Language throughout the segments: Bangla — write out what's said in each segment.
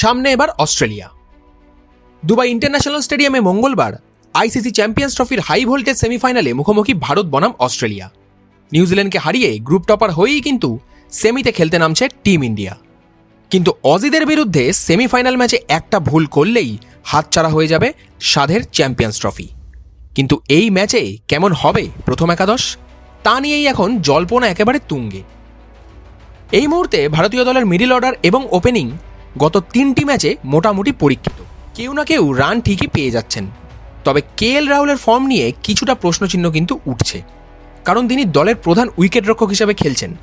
সামনে এবার অস্ট্রেলিয়া। দুবাই ইন্টারন্যাশনাল স্টেডিয়ামে মঙ্গলবার আইসিসি চ্যাম্পিয়ন্স ট্রফির হাই ভোল্টেজ সেমিফাইনালে মুখোমুখি ভারত বনাম অস্ট্রেলিয়া। নিউজিল্যান্ডকে হারিয়ে গ্রুপ টপার হয়েই কিন্তু সেমিতে খেলতে নামছে টিম ইন্ডিয়া। কিন্তু অজিদের বিরুদ্ধে সেমিফাইনাল ম্যাচে একটা ভুল করলেই হাতছাড়া হয়ে যাবে সাধের চ্যাম্পিয়ন্স ট্রফি। কিন্তু এই ম্যাচে কেমন হবে প্রথম একাদশ? তা নিয়েই এখন জল্পনা একেবারে তুঙ্গে। এই মুহূর্তে ভারতীয় দলের মিডিল অর্ডার এবং ওপেনিং গত তিনটি ম্যাচে মোটামুটি পরীক্ষিত। কেউ না কেউ রান ঠিকই পেয়ে যাচ্ছেন। তবে কে এল রাহুলের ফর্ম নিয়ে কিছুটা প্রশ্নচিহ্ন কিন্তু উঠছে। কারণ তিনি দলের প্রধান উইকেটরক্ষক হিসেবে খেলছেন।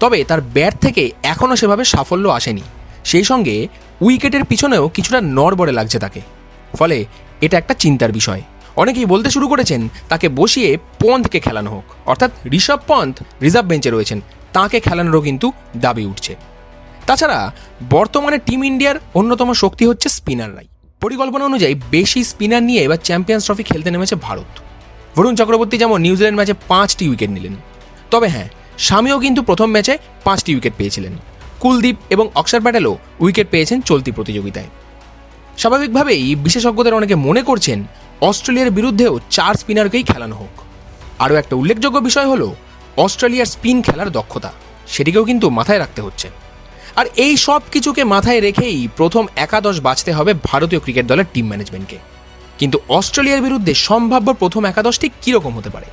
তবে তার ব্যাট থেকে এখনও সেভাবে সাফল্য আসেনি। সেই সঙ্গে উইকেটের পিছনেও কিছুটা নড়বড়ে লাগছে তাকে। ফলে এটা একটা চিন্তার বিষয়। অনেকেই বলতে শুরু করেছেন, তাকে বসিয়ে পন্থকে খেলানো হোক। অর্থাৎ ঋষভ পন্থ রিজার্ভ বেঞ্চে রয়েছেন। তাকে খেলানোরও কিন্তু দাবি উঠছে। তাছাড়া, বর্তমানে টিম ইন্ডিয়ার অন্যতম শক্তি হচ্ছে স্পিনাররাই পরিকল্পনা অনুযায়ী বেশি স্পিনার নিয়ে এবার চ্যাম্পিয়ন্স ট্রফি খেলতে নেমেছে ভারত। বরুণ চক্রবর্তী যেমন নিউজিল্যান্ড ম্যাচে পাঁচটি উইকেট নিলেন। তবে হ্যাঁ স্বামীও কিন্তু প্রথম ম্যাচে পাঁচটি উইকেট পেয়েছিলেন। কুলদীপ এবং অক্ষর প্যাটেলও উইকেট পেয়েছেন চলতি প্রতিযোগিতায়। স্বাভাবিকভাবেই বিশেষজ্ঞদের অনেকে মনে করছেন, অস্ট্রেলিয়ার বিরুদ্ধেও চার স্পিনারকেই খেলানো হোক। আরও একটা উল্লেখযোগ্য বিষয় হলো, অস্ট্রেলিয়ার স্পিন খেলার দক্ষতা, সেটিকেও কিন্তু মাথায় রাখতে হচ্ছে। আর এই সব কিছুকে মাথায় রেখেই প্রথম একাদশ বাঁচতে হবে ভারতীয় ক্রিকেট দলের টিম ম্যানেজমেন্টকে কিন্তু অস্ট্রেলিয়ার বিরুদ্ধে সম্ভাব্য প্রথম একাদশটি কীরকম হতে পারে?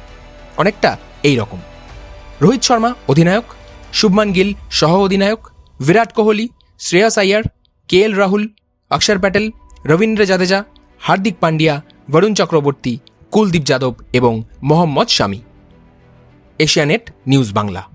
অনেকটা এই রকম রোহিত শর্মা, অধিনায়ক, শুভমান গিল সহ অধিনায়ক, বিরাট কোহলি, শ্রেয়াস আইয়ার কে এল রাহুল, অক্ষর প্যাটেল, রবীন্দ্র জাদেজা, হার্দিক পান্ডিয়া বরুণ চক্রবর্তী, কুলদীপ যাদব এবং মোহাম্মদ শামি। Asianet News Bangla.